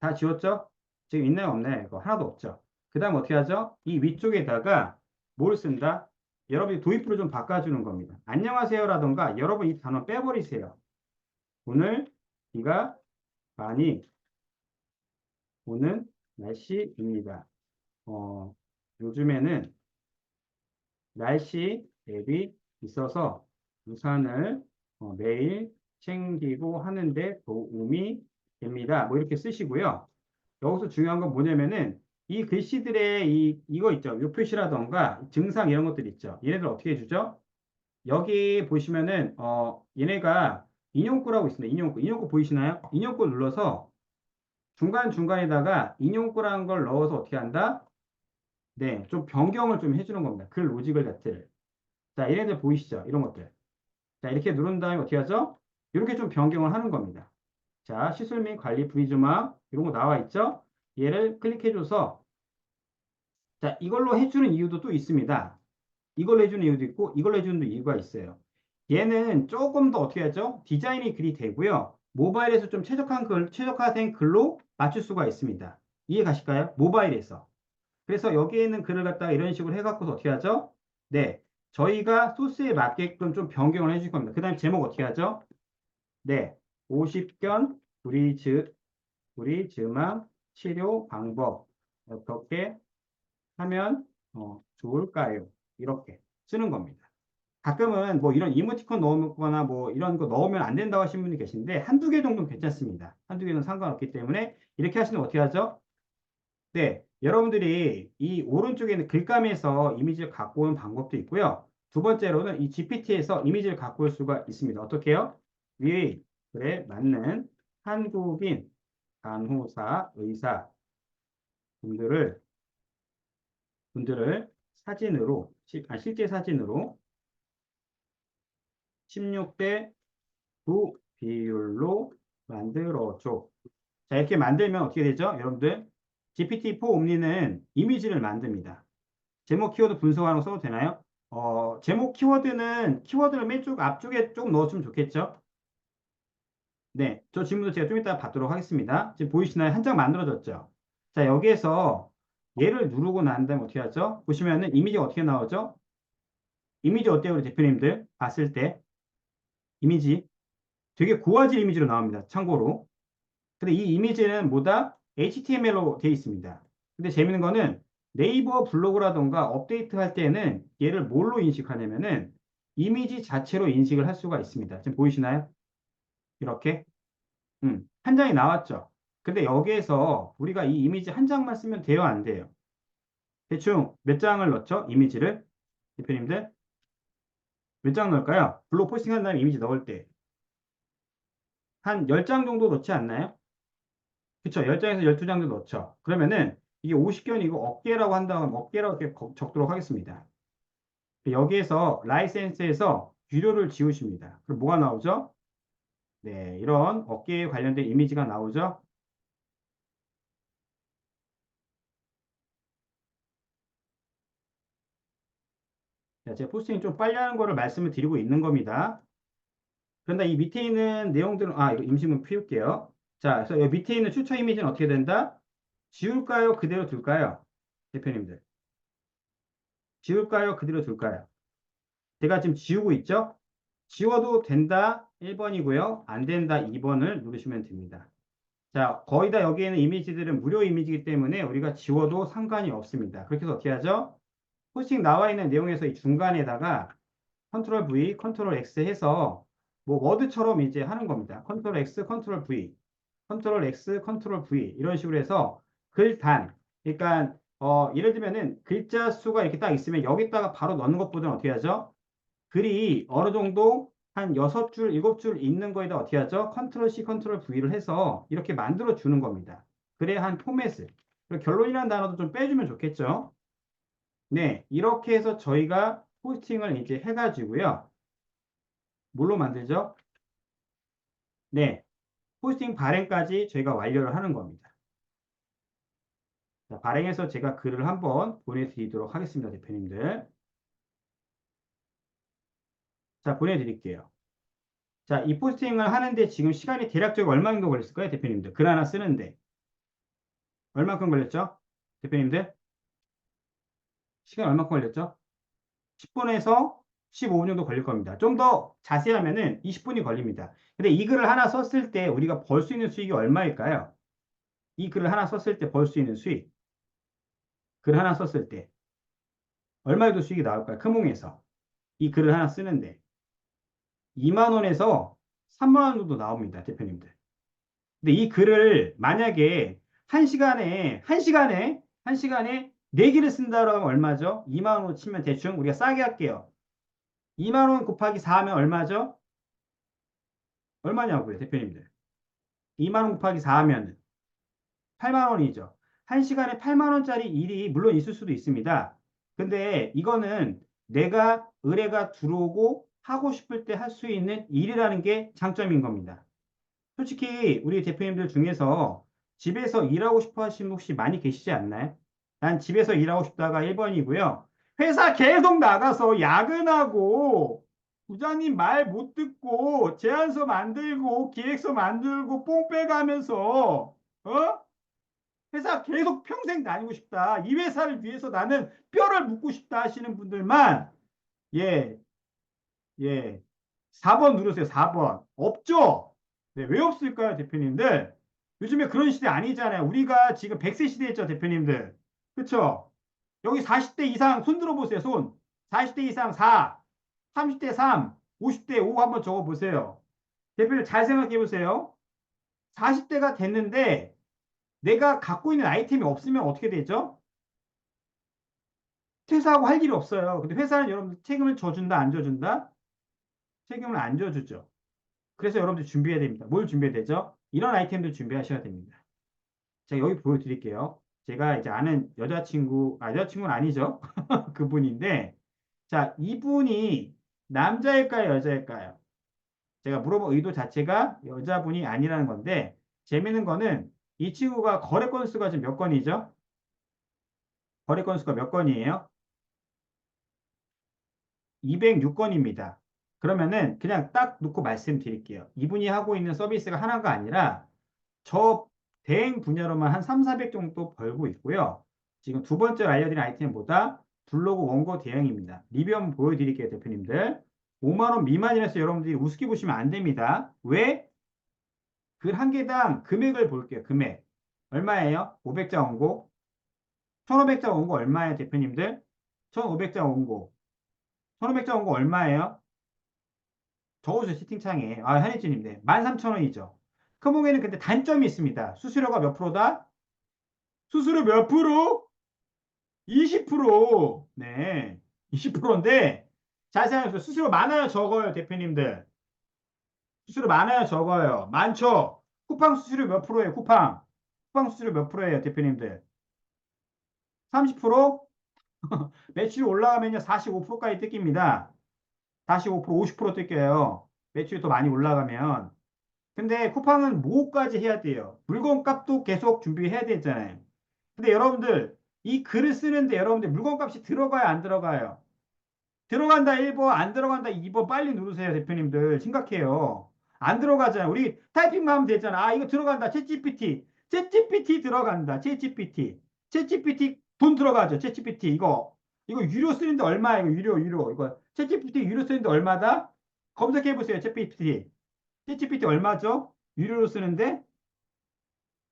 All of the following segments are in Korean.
다 지웠죠? 지금 있나요? 없나요? 이거 하나도 없죠? 그 다음 어떻게 하죠? 이 위쪽에다가 뭘 쓴다? 여러분이 도입부를 좀 바꿔주는 겁니다. 안녕하세요라던가 여러분 이 단어 빼버리세요. 오늘 비가 많이 오는 날씨입니다. 어, 요즘에는 날씨 앱이 있어서 우산을 어, 매일 챙기고 하는데 도움이 됩니다. 뭐 이렇게 쓰시고요. 여기서 중요한 건 뭐냐면은 이 글씨들의 이, 이거 있죠. 요 표시라던가 증상 이런 것들 있죠. 얘네들 어떻게 해주죠? 여기 보시면은, 어, 얘네가 인용구라고 있습니다. 인용구. 인용구 보이시나요? 인용구 눌러서 중간중간에다가 인용구라는 걸 넣어서 어떻게 한다? 네, 좀 변경을 좀 해주는 겁니다. 글 로직을 자체를. 자, 얘네들 보이시죠? 이런 것들. 자, 이렇게 누른 다음에 어떻게 하죠? 이렇게 좀 변경을 하는 겁니다. 자, 시술 및 관리 분리조망 이런 거 나와 있죠? 얘를 클릭해줘서 자, 이걸로 해주는 이유도 또 있습니다. 이걸로 해주는 이유도 있고 이걸로 해주는 이유가 있어요. 얘는 조금 더 어떻게 하죠? 디자인이 글이 되고요. 모바일에서 좀 최적화한 글, 최적화된 글로 맞출 수가 있습니다. 이해 가실까요? 모바일에서. 그래서 여기에 있는 글을 갖다가 이런 식으로 해갖고서 어떻게 하죠? 네. 저희가 소스에 맞게끔 좀 변경을 해줄 겁니다. 그 다음에 제목 어떻게 하죠? 네. 50견 브리즈, 브리즈망 치료 방법. 어떻게 하면 어, 좋을까요? 이렇게 쓰는 겁니다. 가끔은 뭐 이런 이모티콘 넣거나 뭐 이런 거 넣으면 안 된다고 하시는 분이 계신데 한두 개 정도는 괜찮습니다. 한두 개는 상관없기 때문에 이렇게 하시면 어떻게 하죠? 네, 여러분들이 이 오른쪽에 있는 글감에서 이미지를 갖고 오는 방법도 있고요. 두 번째로는 이 GPT에서 이미지를 갖고 올 수가 있습니다. 어떻게 해요? 위에 글에 맞는 한국인 간호사, 의사 분들을 분들을 사진으로 아, 실제 사진으로 16대 9 비율로 만들어줘. 자, 이렇게 만들면 어떻게 되죠? 여러분들, GPT-4 옴니는 이미지를 만듭니다. 제목 키워드 분석하는 거 써도 되나요? 어, 제목 키워드는 키워드를 맨쪽 앞쪽에 좀 넣었으면 좋겠죠? 네, 저 질문도 제가 좀 이따 받도록 하겠습니다. 지금 보이시나요? 한 장 만들어졌죠? 자, 여기에서 얘를 누르고 난 다음에 어떻게 하죠? 보시면은 이미지가 어떻게 나오죠? 이미지 어때요, 우리 대표님들? 봤을 때. 이미지. 되게 고화질 이미지로 나옵니다. 참고로. 근데 이 이미지는 뭐다? HTML로 되어 있습니다. 근데 재밌는 거는 네이버 블로그라던가 업데이트 할 때는 얘를 뭘로 인식하냐면은 이미지 자체로 인식을 할 수가 있습니다. 지금 보이시나요? 이렇게. 음, 한 장이 나왔죠. 근데 여기에서 우리가 이 이미지 한 장만 쓰면 돼요? 안 돼요? 대충 몇 장을 넣죠? 이미지를? 대표님들? 몇 장 넣을까요? 블로그 포스팅 한 다음에 이미지 넣을 때. 한 10장 정도 넣지 않나요? 그쵸? 10장에서 12장 정도 넣죠. 그러면은 이게 50견이고 어깨라고 한다면 어깨라고 이렇게 적도록 하겠습니다. 여기에서 라이센스에서 유료를 지우십니다. 그럼 뭐가 나오죠? 네, 이런 어깨에 관련된 이미지가 나오죠? 자, 제가 포스팅 좀 빨리 하는 거를 말씀을 드리고 있는 겁니다. 그런데 이 밑에 있는 내용들은, 아, 이거 임시문 피울게요. 자, 그래서 여기 밑에 있는 추천 이미지는 어떻게 된다? 지울까요? 그대로 둘까요? 대표님들. 지울까요? 그대로 둘까요? 제가 지금 지우고 있죠? 지워도 된다 1번이고요. 안 된다 2번을 누르시면 됩니다. 자, 거의 다 여기에 있는 이미지들은 무료 이미지이기 때문에 우리가 지워도 상관이 없습니다. 그렇게 해서 어떻게 하죠? 포스팅 나와 있는 내용에서 이 중간에다가 컨트롤 V, 컨트롤 X 해서 뭐 워드처럼 이제 하는 겁니다. 컨트롤 X, 컨트롤 V, 컨트롤 X, 컨트롤 V 이런 식으로 해서 글단 그러니까 어, 예를 들면은 글자 수가 이렇게 딱 있으면 여기다가 바로 넣는 것보다는 어떻게 하죠? 글이 어느 정도 한 6줄, 7줄 있는 거에다 어떻게 하죠? 컨트롤 C, 컨트롤 V를 해서 이렇게 만들어 주는 겁니다. 그래야 한 포맷을. 결론이라는 단어도 좀 빼주면 좋겠죠? 네, 이렇게 해서 저희가 포스팅을 이제 해가지고요. 뭘로 만들죠? 네, 포스팅 발행까지 저희가 완료를 하는 겁니다. 자, 발행해서 제가 글을 한번 보내드리도록 하겠습니다, 대표님들. 자, 보내드릴게요. 자, 이 포스팅을 하는데 지금 시간이 대략적으로 얼마 정도 걸렸을까요, 대표님들? 글 하나 쓰는데. 얼마큼 걸렸죠? 대표님들? 시간 얼마큼 걸렸죠? 10분에서 15분 정도 걸릴 겁니다. 좀 더 자세하면은 20분이 걸립니다. 근데 이 글을 하나 썼을 때 우리가 벌 수 있는 수익이 얼마일까요? 이 글을 하나 썼을 때 벌 수 있는 수익. 글 하나 썼을 때 얼마 정도 수익이 나올까요? 크몽에서 이 글을 하나 쓰는데 2만 원에서 3만 원 정도 나옵니다, 대표님들. 근데 이 글을 만약에 1시간에 1시간에 1시간에 4개를 쓴다고 하면 얼마죠? 2만 원으로 치면 대충 우리가 싸게 할게요. 2만 원 곱하기 4 하면 얼마죠? 얼마냐고요, 대표님들. 2만 원 곱하기 4 하면 8만 원이죠. 1시간에 8만 원짜리 일이 물론 있을 수도 있습니다. 근데 이거는 내가 의뢰가 들어오고 하고 싶을 때 할 수 있는 일이라는 게 장점인 겁니다. 솔직히 우리 대표님들 중에서 집에서 일하고 싶어 하시는 분 혹시 많이 계시지 않나요? 난 집에서 일하고 싶다가 1번이고요. 회사 계속 나가서 야근하고 부장님 말 못 듣고 제안서 만들고 기획서 만들고 뽕 빼가면서 어? 회사 계속 평생 다니고 싶다. 이 회사를 위해서 나는 뼈를 묻고 싶다 하시는 분들만 예, 예, 4번 누르세요. 4번. 없죠? 네, 왜 없을까요, 대표님들? 요즘에 그런 시대 아니잖아요. 우리가 지금 100세 시대였죠, 대표님들. 그쵸? 여기 40대 이상 손 들어보세요, 손. 40대 이상 4, 30대 3, 50대 5 한번 적어보세요. 대표님 잘 생각해 보세요. 40대가 됐는데 내가 갖고 있는 아이템이 없으면 어떻게 되죠? 퇴사하고 할 일이 없어요. 근데 회사는 여러분들 책임을 져준다, 안 져준다? 책임을 안 져주죠. 그래서 여러분들 준비해야 됩니다. 뭘 준비해야 되죠? 이런 아이템들 준비하셔야 됩니다. 제가 여기 보여드릴게요. 제가 이제 아는 여자친구, 아, 여자친구는 아니죠. 그분인데, 자, 이분이 남자일까요, 여자일까요? 제가 물어본 의도 자체가 여자분이 아니라는 건데, 재밌는 거는 이 친구가 거래 건수가 지금 몇 건이죠? 거래 건수가 몇 건이에요? 206건입니다. 그러면은 그냥 딱 놓고 말씀드릴게요. 이분이 하고 있는 서비스가 하나가 아니라 저 대행 분야로만 한 3, 400 정도 벌고 있고요. 지금 두 번째 알려드린 아이템 보다 블로그 원고 대행입니다. 리뷰 한번 보여드릴게요, 대표님들. 5만원 미만이라서 여러분들이 우습게 보시면 안 됩니다. 왜? 글 한 개당 금액을 볼게요, 금액. 얼마예요? 500자 원고. 1500자 원고 얼마예요, 대표님들? 1500자 원고. 1500자 원고 얼마예요? 적어주세요, 채팅창에. 아, 한혜진님, 네. 13,000원이죠. 크몽에는 근데 단점이 있습니다. 수수료가 몇 프로다? 수수료 몇 프로? 20%. 네. 20%인데, 잘 생각해보세요. 수수료 많아요, 적어요, 대표님들. 수수료 많아요, 적어요. 많죠? 쿠팡 수수료 몇 프로예요, 쿠팡? 쿠팡 수수료 몇 프로예요, 대표님들? 30%? 매출이 올라가면요, 45%까지 뜯깁니다. 45%, 50% 뜯겨요. 매출이 더 많이 올라가면. 근데 쿠팡은 뭐까지 해야 돼요? 물건값도 계속 준비해야 되잖아요. 근데 여러분들 이 글을 쓰는데 여러분들 물건값이 들어가요, 안 들어가요? 들어간다 1번, 안 들어간다 2번 빨리 누르세요, 대표님들. 심각해요. 안 들어가잖아요. 우리 타이핑만 하면 되잖아. 아, 이거 들어간다. 챗GPT. 챗GPT 들어간다. 챗GPT. 챗GPT 돈 들어가죠. 챗GPT 이거 이거 유료 쓰는데 얼마야? 이거 유료 유료 이거 챗GPT 유료 쓰는데 얼마다? 검색해 보세요. 챗GPT. 챗GPT 얼마죠? 유료로 쓰는데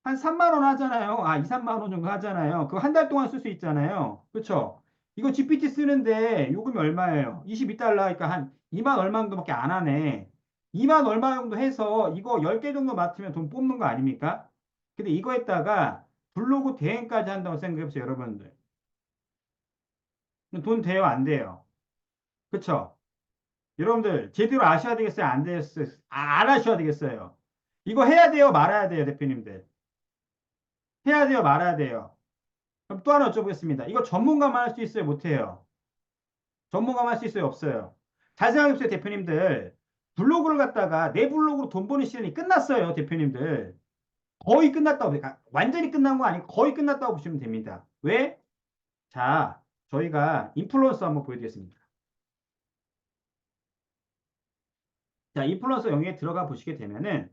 한 3만 원 하잖아요. 아, 2, 3만 원 정도 하잖아요. 그거 한 달 동안 쓸 수 있잖아요. 그렇죠? 이거 GPT 쓰는데 요금이 얼마예요? 22달러 하니까 한 2만 얼마 정도밖에 안 하네. 2만 얼마 정도 해서 이거 10개 정도 맡으면 돈 뽑는 거 아닙니까? 근데 이거에다가 블로그 대행까지 한다고 생각해 보세요, 여러분들. 돈 돼요, 안 돼요? 그쵸? 여러분들, 제대로 아셔야 되겠어요? 안 되겠어요? 아, 안 하셔야 되겠어요? 이거 해야 돼요? 말아야 돼요, 대표님들? 해야 돼요? 말아야 돼요? 그럼 또 하나 여쭤보겠습니다. 이거 전문가만 할 수 있어요? 못해요? 전문가만 할 수 있어요? 없어요? 잘 생각해보세요, 대표님들. 블로그를 갖다가 내 블로그로 돈 버는 시간이 끝났어요, 대표님들. 거의 끝났다고, 완전히 끝난 거 아니고 거의 끝났다고 보시면 됩니다. 왜? 자, 저희가 인플루언서 한번 보여드리겠습니다. 자, 인플루언서 영역에 들어가 보시게 되면은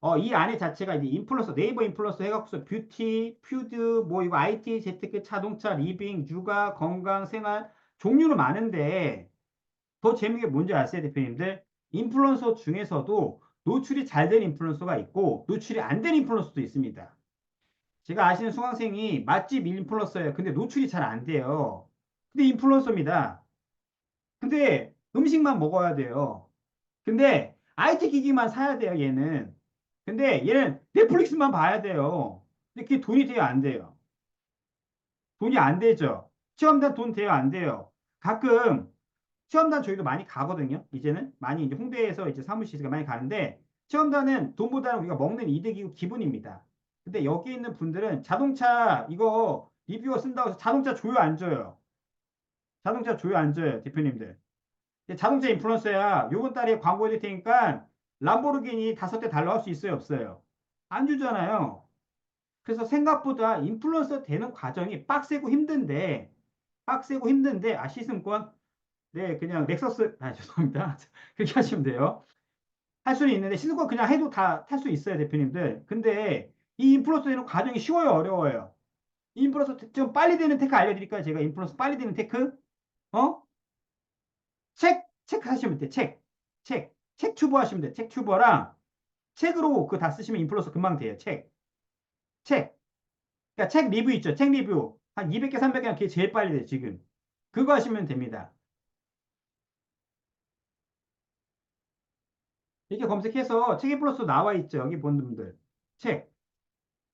어, 이 안에 자체가 이제 인플루언서, 네이버 인플루언서 해갖고서 뷰티, 푸드, 뭐 이거 IT, 재테크, 자동차, 리빙, 육아, 건강, 생활, 종류는 많은데 더 재미있게 뭔지 아세요, 대표님들? 인플루언서 중에서도 노출이 잘 된 인플루언서가 있고 노출이 안 된 인플루언서도 있습니다. 제가 아시는 수강생이 맛집 인플루언서예요. 근데 노출이 잘 안 돼요. 근데 인플루언서입니다. 근데 음식만 먹어야 돼요. 근데 IT 기기만 사야 돼요, 얘는. 근데 얘는 넷플릭스만 봐야 돼요. 근데 그게 돈이 돼요, 안 돼요? 돈이 안 되죠. 체험단 돈 돼요, 안 돼요? 가끔 체험단 저희도 많이 가거든요. 이제는 많이 이제 홍대에서 이제 사무실에 많이 가는데 체험단은 돈보다는 우리가 먹는 이득이고 기분입니다. 근데 여기 있는 분들은 자동차 이거 리뷰어 쓴다고 해서 자동차 줘요, 안 줘요? 자동차 안 줘요, 대표님들? 자동차 인플루언서야 요번 달에 광고 해줄 테니까 람보르기니 다섯 대 달러 할 수 있어요, 없어요? 안 주잖아요. 그래서 생각보다 인플루언서 되는 과정이 빡세고 힘든데 빡세고 힘든데 아 시승권? 네 그냥 렉서스 아 죄송합니다. 그렇게 하시면 돼요. 할 수는 있는데 시승권 그냥 해도 다 탈 수 있어요 대표님들. 근데 이 인플루언서 되는 과정이 쉬워요 어려워요? 인플루언서 좀 빨리 되는 테크 알려드릴까요? 제가 인플루언서 빨리 되는 테크 어? 책, 책 하시면 돼. 책, 책, 책 튜버 하시면 돼. 책 튜버랑 책으로 그거 다 쓰시면 인플루언서 금방 돼요. 책, 책. 그러니까 책 리뷰 있죠. 책 리뷰. 한 200개, 300개 그게 제일 빨리 돼, 지금. 그거 하시면 됩니다. 이렇게 검색해서 책 인플루언서 나와 있죠. 여기 본 분들. 책.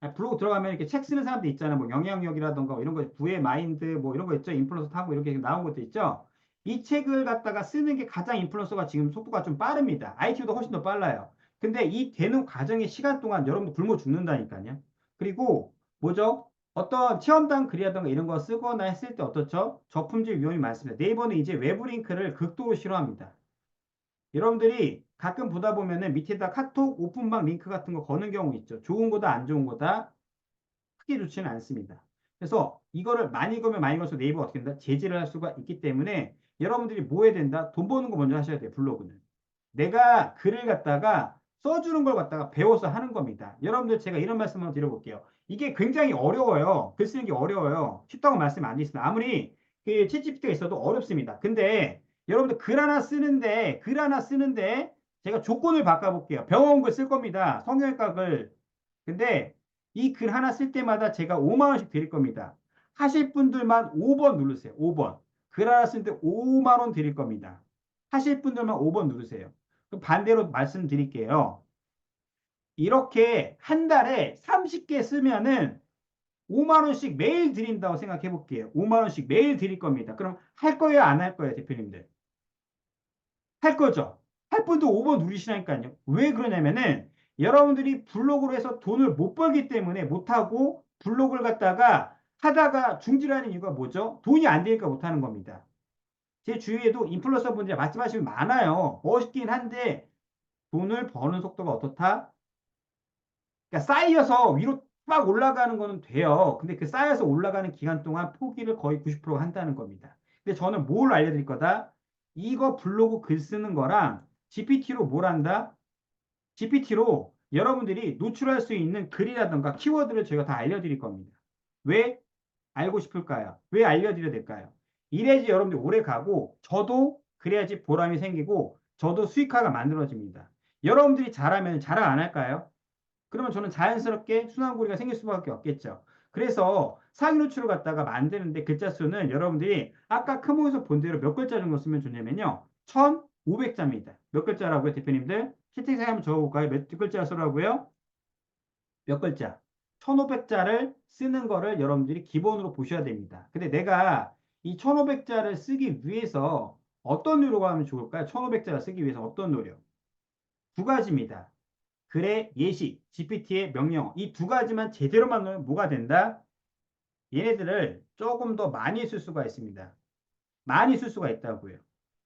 아, 블로그 들어가면 이렇게 책 쓰는 사람들 있잖아요. 뭐 영향력이라던가 뭐 이런 거, 부의 마인드 뭐 이런 거 있죠. 인플루언서 타고 이렇게 나온 것도 있죠. 이 책을 갖다가 쓰는 게 가장 인플루언서가 지금 속도가 좀 빠릅니다. IQ도 훨씬 더 빨라요. 근데 이 되는 과정의 시간 동안 여러분들 굶어 죽는다니까요. 그리고 뭐죠? 어떤 체험단 글이라던가 이런 거 쓰거나 했을 때 어떻죠? 저품질 위험이 많습니다. 네이버는 이제 외부 링크를 극도로 싫어합니다. 여러분들이 가끔 보다 보면은 밑에다 카톡 오픈방 링크 같은 거 거는 경우 있죠. 좋은 거다 안 좋은 거다 크게 좋지는 않습니다. 그래서 이거를 많이 거면 많이 걸수록 네이버가 어떻게 된다? 제재를 할 수가 있기 때문에 여러분들이 뭐 해야 된다? 돈 버는 거 먼저 하셔야 돼요. 블로그는. 내가 글을 갖다가 써주는 걸 갖다가 배워서 하는 겁니다. 여러분들 제가 이런 말씀 한번 드려볼게요. 이게 굉장히 어려워요. 글 쓰는 게 어려워요. 쉽다고 말씀 안 드리겠습니다. 아무리 그 챗GPT가 있어도 어렵습니다. 근데 여러분들 글 하나 쓰는데 글 하나 쓰는데 제가 조건을 바꿔볼게요. 병원 글 쓸 겁니다. 성형외과 글. 근데 이 글 하나 쓸 때마다 제가 5만 원씩 드릴 겁니다. 하실 분들만 5번 누르세요. 5번. 글 하나 쓸때 5만 원 드릴 겁니다. 하실 분들만 5번 누르세요. 그럼 반대로 말씀드릴게요. 이렇게 한 달에 30개 쓰면은 5만 원씩 매일 드린다고 생각해 볼게요. 5만 원씩 매일 드릴 겁니다. 그럼 할 거예요, 안 할 거예요, 대표님들? 할 거죠. 할 분도 5번 누리시라니까요. 왜 그러냐면은 여러분들이 블로그로 해서 돈을 못 벌기 때문에 못하고 블로그를 갖다가 하다가 중지하는 이유가 뭐죠? 돈이 안 되니까 못하는 겁니다. 제 주위에도 인플루언서 분들이 말씀하시면 많아요. 멋있긴 한데 돈을 버는 속도가 어떻다? 그러니까 쌓여서 위로 막 올라가는 거는 돼요. 근데 그 쌓여서 올라가는 기간 동안 포기를 거의 90%가 한다는 겁니다. 근데 저는 뭘 알려드릴 거다? 이거 블로그 글 쓰는 거랑 GPT로 뭘 한다? GPT로 여러분들이 노출할 수 있는 글이라든가 키워드를 제가 다 알려드릴 겁니다. 왜 알고 싶을까요? 왜 알려드려야 될까요? 이래야지 여러분들이 오래 가고 저도 그래야지 보람이 생기고 저도 수익화가 만들어집니다. 여러분들이 잘하면 자랑 안 할까요? 그러면 저는 자연스럽게 순환고리가 생길 수밖에 없겠죠. 그래서 상위 노출을 갖다가 만드는데 글자 수는 여러분들이 아까 크모에서 본 대로 몇 글자 정도 쓰면 좋냐면요. 1500자입니다. 몇 글자라고요, 대표님들? 채팅창에 한번 적어볼까요? 몇 글자 쓰라고요? 몇 글자? 1500자를 쓰는 거를 여러분들이 기본으로 보셔야 됩니다. 근데 내가 이 1500자를 쓰기 위해서 어떤 노력을 하면 좋을까요? 1500자를 쓰기 위해서 어떤 노력? 두 가지입니다. 글의 예시, GPT의 명령 이두 가지만 제대로 만들면 뭐가 된다? 얘네들을 조금 더 많이 쓸 수가 있습니다. 많이 쓸 수가 있다고요.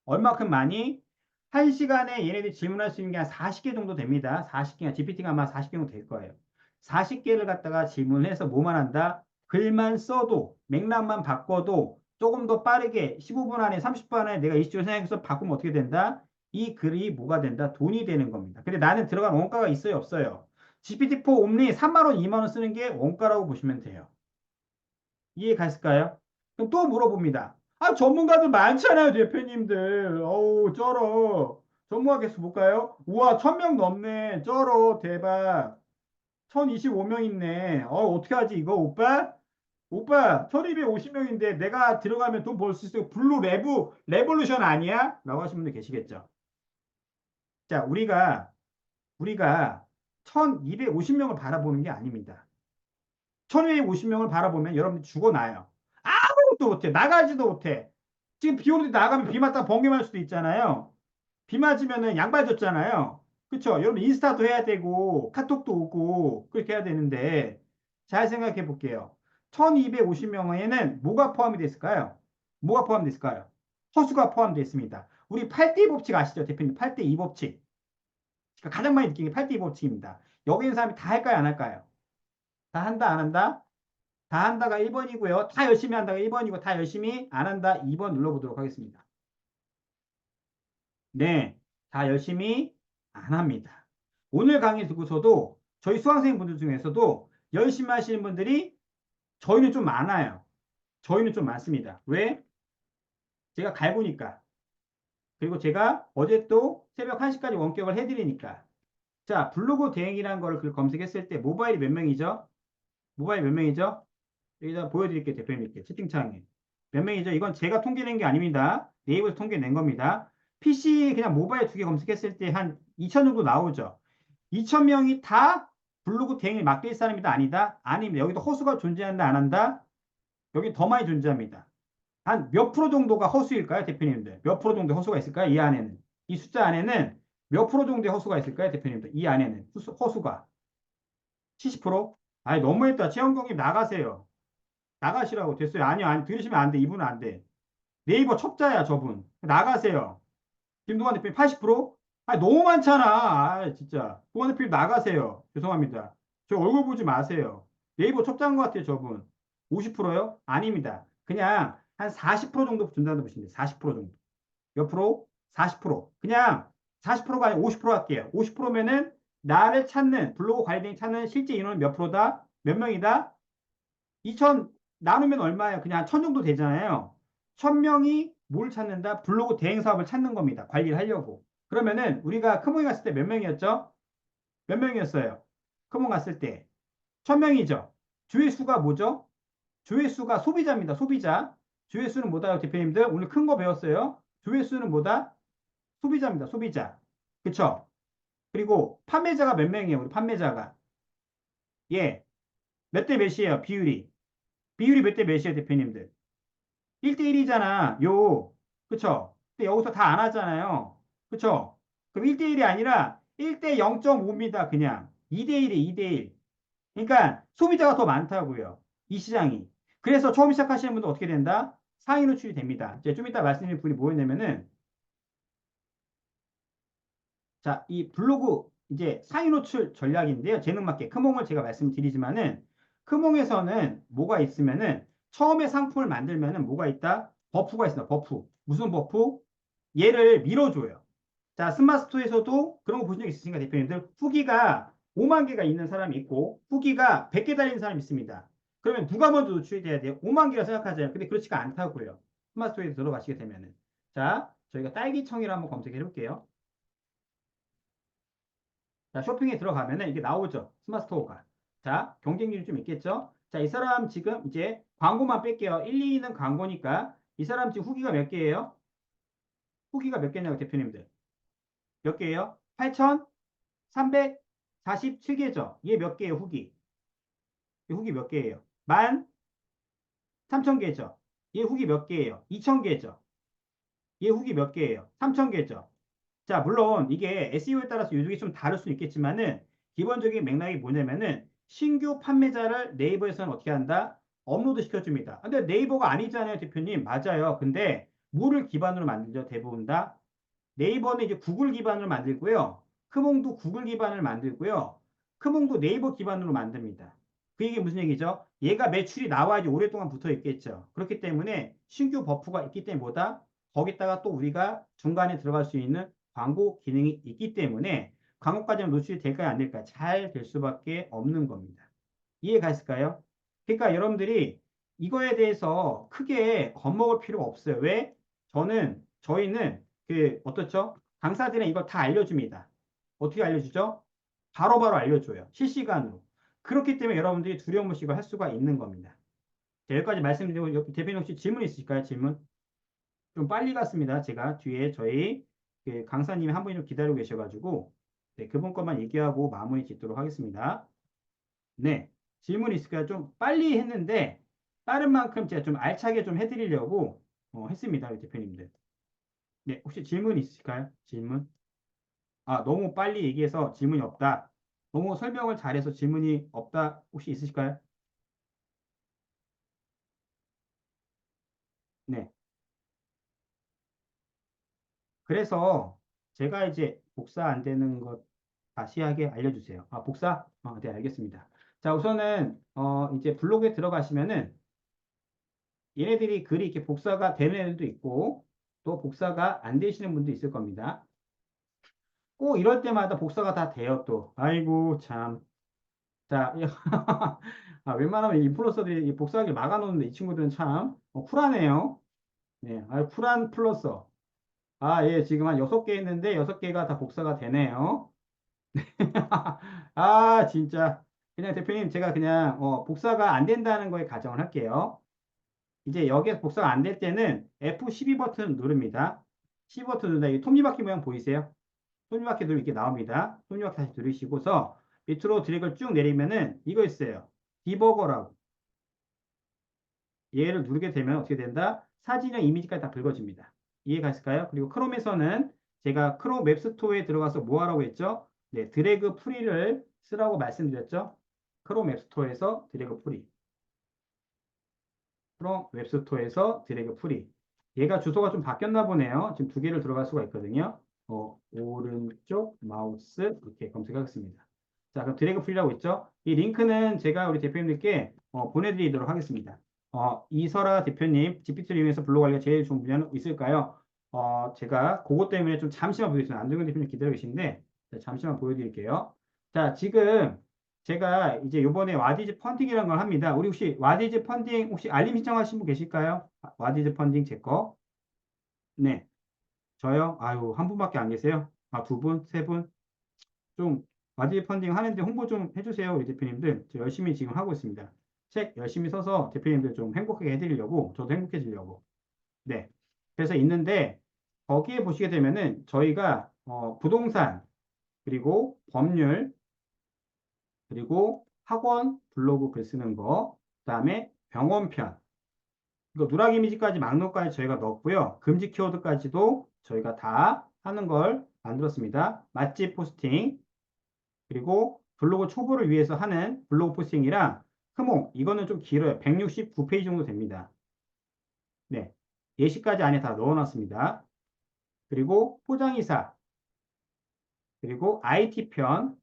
얼마큼 많이? 한 시간에 얘네들이 질문할 수 있는 게 한 40개 정도 됩니다. 40개, GPT가 아마 40개 정도 될 거예요. 40개를 갖다가 질문해서 뭐만 한다? 글만 써도 맥락만 바꿔도 조금 더 빠르게 15분 안에 30분 안에 내가 이슈를 생각해서 바꾸면 어떻게 된다? 이 글이 뭐가 된다? 돈이 되는 겁니다. 근데 나는 들어간 원가가 있어요? 없어요? GPT-4 옴니 3만원, 2만원 쓰는 게 원가라고 보시면 돼요. 이해 갔을까요? 그럼 또 물어봅니다. 아, 전문가들 많잖아요, 대표님들. 어우, 쩔어. 전문가 개수 볼까요? 우와, 1000명 넘네. 쩔어, 대박. 1025명 있네. 어, 어떻게 하지, 이거, 오빠? 오빠, 1250명인데 내가 들어가면 돈 벌 수 있어요. 블루 레브, 레볼루션 아니야? 라고 하시는 분들 계시겠죠. 자, 우리가, 우리가 1250명을 바라보는 게 아닙니다. 1250명을 바라보면 여러분들 죽어나요. 아무것도 못해. 나가지도 못해. 지금 비 오는데 나가면 비 맞다 번개 맞을 수도 있잖아요. 비 맞으면은 양발 졌잖아요. 그쵸? 여러분 인스타도 해야 되고 카톡도 오고 그렇게 해야 되는데 잘 생각해 볼게요. 1250명에는 뭐가 포함이 됐을까요? 뭐가 포함됐을까요? 허수가 포함되어 있습니다. 우리 8대2 법칙 아시죠? 대표님 8대2 법칙. 그러니까 가장 많이 느낀 게 8대2 법칙입니다. 여기 있는 사람이 다 할까요? 안 할까요? 다 한다 안 한다? 다 한다가 1번이고요. 다 열심히 한다가 1번이고 다 열심히 안 한다 2번 눌러보도록 하겠습니다. 네, 다 열심히 안 합니다. 오늘 강의 듣고서도 저희 수강생분들 중에서도 열심히 하시는 분들이 저희는 좀 많아요. 저희는 좀 많습니다. 왜? 제가 갈구니까. 그리고 제가 어제 또 새벽 1시까지 원격을 해드리니까. 자, 블로그 대행이라는 거를 그 검색했을 때 모바일이 몇 명이죠? 모바일 몇 명이죠? 여기다 보여드릴게요. 대표님께 채팅창에. 몇 명이죠? 이건 제가 통계낸 게 아닙니다. 네이버에서 통계낸 겁니다. PC 그냥 모바일 두 개 검색했을 때 한 2천 정도 나오죠. 2천 명이 다 블로그 대행을 맡길 사람이다 아니다? 아니면 여기도 허수가 존재한다 안 한다? 여기 더 많이 존재합니다. 한 몇 프로 정도가 허수일까요, 대표님들? 몇 프로 정도 허수가 있을까요? 이 안에는. 이 숫자 안에는 몇 프로 정도의 허수가 있을까요, 대표님들? 이 안에는 허수가 70%? 아니 너무했다. 최영경님 나가세요. 나가시라고 됐어요. 아니요, 아니 들으시면 안 돼. 이분은 안 돼. 네이버 첩자야 저분. 나가세요. 김동환 대표님 80%? 아니 너무 많잖아. 아 진짜. 동환 대표님 나가세요. 죄송합니다. 저 얼굴 보지 마세요. 네이버 첩자인 것 같아요 저분. 50%요? 아닙니다. 그냥 한 40% 정도 준다는 보시면 돼요. 40% 정도. 몇 프로? 40%. 그냥 40%가 아니라 50% 할게요. 50%면은 나를 찾는 블로그 관리대행 찾는 실제 인원은 몇 프로다? 몇 명이다? 2천 나누면 얼마예요? 그냥 1000 정도 되잖아요. 1000명이 뭘 찾는다? 블로그 대행 사업을 찾는 겁니다. 관리를 하려고. 그러면은 우리가 크몽 갔을 때 몇 명이었죠? 몇 명이었어요? 크몽 갔을 때 1000명이죠. 조회수가 뭐죠? 조회수가 소비자입니다. 소비자. 조회수는 뭐다? 대표님들 오늘 큰 거 배웠어요. 조회수는 뭐다? 소비자입니다. 소비자. 그쵸? 그리고 판매자가 몇 명이에요? 우리 판매자가. 예. 몇 대 몇이에요? 비율이. 비율이 몇 대 몇이에요? 대표님들. 1대1이잖아. 요. 그쵸? 근데 여기서 다 안 하잖아요. 그쵸? 그럼 1대1이 아니라 1대 0.5입니다. 그냥. 2대1이 2대1. 그러니까 소비자가 더 많다고요. 이 시장이. 그래서 처음 시작하시는 분들 어떻게 된다? 상위 노출이 됩니다. 이제 좀 이따 말씀드릴 분이 뭐였냐면은 자, 이 블로그 이제 상위 노출 전략인데요. 재능 맞게 크몽을 제가 말씀드리지만은 크몽에서는 뭐가 있으면은 처음에 상품을 만들면은 뭐가 있다? 버프가 있습니다. 버프. 무슨 버프? 얘를 밀어줘요. 자, 스마트스토어에서도 그런 거 보신 적 있으신가 대표님들? 후기가 5만 개가 있는 사람이 있고 후기가 100개 달리는 사람이 있습니다. 그러면 누가 먼저 노출이 돼야 돼요? 5만 개라 생각하잖아요. 근데 그렇지가 않다고요. 스마트스토어에 들어가시게 되면은. 자, 저희가 딸기청이라 한번 검색해 볼게요. 자, 쇼핑에 들어가면은 이게 나오죠. 스마트스토어가. 자, 경쟁률이 좀 있겠죠? 자, 이 사람 지금 이제 광고만 뺄게요. 1, 2는 광고니까 이 사람 지금 후기가 몇 개예요? 후기가 몇 개냐고 대표님들. 몇 개예요? 8,347개죠. 얘 몇 개예요, 후기? 얘 후기 몇 개예요? 만 3,000개죠. 얘 후기 몇 개예요? 2,000개죠. 얘 후기 몇 개예요? 3,000개죠. 자, 물론 이게 SEO에 따라서 요즘이 좀 다를 수 있겠지만은 기본적인 맥락이 뭐냐면은 신규 판매자를 네이버에서는 어떻게 한다? 업로드 시켜줍니다. 근데 네이버가 아니잖아요, 대표님. 맞아요. 근데 뭐를 기반으로 만들죠? 대부분 다 네이버는 이제 구글 기반으로 만들고요. 크몽도 구글 기반을 만들고요. 크몽도 네이버 기반으로 만듭니다. 그 얘기 무슨 얘기죠? 얘가 매출이 나와야지 오랫동안 붙어 있겠죠. 그렇기 때문에 신규 버프가 있기 때문에 뭐다? 거기다가 또 우리가 중간에 들어갈 수 있는 광고 기능이 있기 때문에 광고까지는 노출이 될까요? 안 될까요? 잘 될 수밖에 없는 겁니다. 이해가 있을까요? 그러니까 여러분들이 이거에 대해서 크게 겁먹을 필요가 없어요. 왜? 저는, 저희는 그, 어떻죠? 강사들은 이걸 다 알려줍니다. 어떻게 알려주죠? 바로바로 알려줘요. 실시간으로. 그렇기 때문에 여러분들이 두려움 없이 이걸 할 수가 있는 겁니다. 자, 여기까지 말씀드리고, 대표님 혹시 질문 있으실까요? 질문? 좀 빨리 갔습니다. 제가 뒤에 저희 그 강사님이 한 분이 좀 기다리고 계셔가지고, 네, 그분 것만 얘기하고 마무리 짓도록 하겠습니다. 네, 질문 있을까요? 좀 빨리 했는데, 다른 만큼 제가 좀 알차게 좀 해드리려고 어, 했습니다. 우리 대표님들. 네, 혹시 질문 있으실까요? 질문? 아, 너무 빨리 얘기해서 질문이 없다. 너무 설명을 잘해서 질문이 없다. 혹시 있으실까요? 네. 그래서 제가 이제 복사 안 되는 것 다시 하게 알려주세요. 아, 복사? 어, 네, 알겠습니다. 자, 우선은 어, 이제 블로그에 들어가시면은 얘네들이 글이 이렇게 복사가 되는 애들도 있고 또 복사가 안 되시는 분도 있을 겁니다. 꼭 이럴 때마다 복사가 다 돼요 또. 아이고 참. 자, 아, 웬만하면 인플루언서들이 이 복사하기 막아놓는데 이 친구들은 참 어, 쿨하네요. 네, 아, 쿨한 플러서. 아, 예, 지금 한 6개 했는데 6개가 다 복사가 되네요. 아, 진짜. 그냥 대표님, 제가 그냥 어, 복사가 안 된다는 거에 가정을 할게요. 이제 여기에서 복사가 안 될 때는 F12 버튼 누릅니다. 12 버튼 누른다. 이 톱니바퀴 모양 보이세요? 톱니바퀴 누르면 이렇게 나옵니다. 톱니바퀴 다시 누르시고서 밑으로 드래그를 쭉 내리면은 이거 있어요. 디버거라고. 얘를 누르게 되면 어떻게 된다? 사진이랑 이미지까지 다 긁어집니다. 이해가 있을까요? 그리고 크롬에서는 제가 크롬 웹스토어에 들어가서 뭐 하라고 했죠? 네, 드래그 프리를 쓰라고 말씀드렸죠? 크롬 웹스토어에서 드래그 프리. 크롬 웹스토어에서 드래그 프리. 얘가 주소가 좀 바뀌었나 보네요. 지금 두 개를 들어갈 수가 있거든요. 어, 오른쪽 마우스 이렇게 검색하겠습니다. 자, 그럼 드래그 프리라고 있죠? 이 링크는 제가 우리 대표님들께 어, 보내드리도록 하겠습니다. 어, 이설아 대표님, GPT를 이용해서 블로그 관리가 제일 좋은 분야는 있을까요? 어, 제가 그것 때문에 좀 잠시만 보겠습니다. 안정근 대표님 기다리고 계신데, 자, 잠시만 보여드릴게요. 자, 지금 제가 이제 요번에 와디즈 펀딩이라는 걸 합니다. 우리 혹시 와디즈 펀딩 혹시 알림 신청하신 분 계실까요? 아, 와디즈 펀딩 제 거. 네. 저요? 아유, 한 분밖에 안 계세요? 아, 두 분? 세 분? 좀 와디즈 펀딩 하는데 홍보 좀 해주세요. 우리 대표님들. 저 열심히 지금 하고 있습니다. 책 열심히 써서 대표님들 좀 행복하게 해드리려고, 저도 행복해지려고. 네. 그래서 있는데, 거기에 보시게 되면은 저희가 어, 부동산, 그리고 법률, 그리고 학원 블로그 글 쓰는 거, 그 다음에 병원편, 이거 누락 이미지까지 막노까지 저희가 넣었고요. 금지 키워드까지도 저희가 다 하는 걸 만들었습니다. 맛집 포스팅, 그리고 블로그 초보를 위해서 하는 블로그 포스팅이랑 흐몽, 이거는 좀 길어요. 169페이지 정도 됩니다. 네. 예시까지 안에 다 넣어놨습니다. 그리고 포장이사, 그리고 IT편,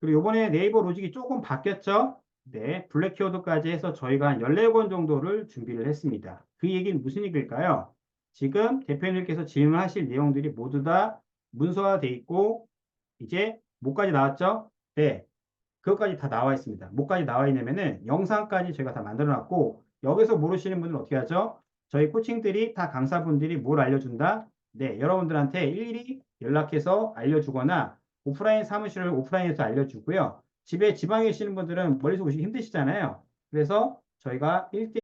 그리고 요번에 네이버 로직이 조금 바뀌었죠? 네, 블랙 키워드까지 해서 저희가 한 14권 정도를 준비를 했습니다. 그 얘기는 무슨 얘기일까요? 지금 대표님께서 질문하실 내용들이 모두 다 문서화돼 있고 이제 뭐까지 나왔죠? 네, 그것까지 다 나와 있습니다. 뭐까지 나와 있냐면은 영상까지 저희가 다 만들어 놨고 여기서 모르시는 분은 어떻게 하죠? 저희 코칭들이 다 강사분들이 뭘 알려준다? 네, 여러분들한테 일일이 연락해서 알려주거나 오프라인 사무실을 오프라인에서 알려주고요. 집에 지방에 계시는 분들은 멀리서 오시기 힘드시잖아요. 그래서 저희가 1대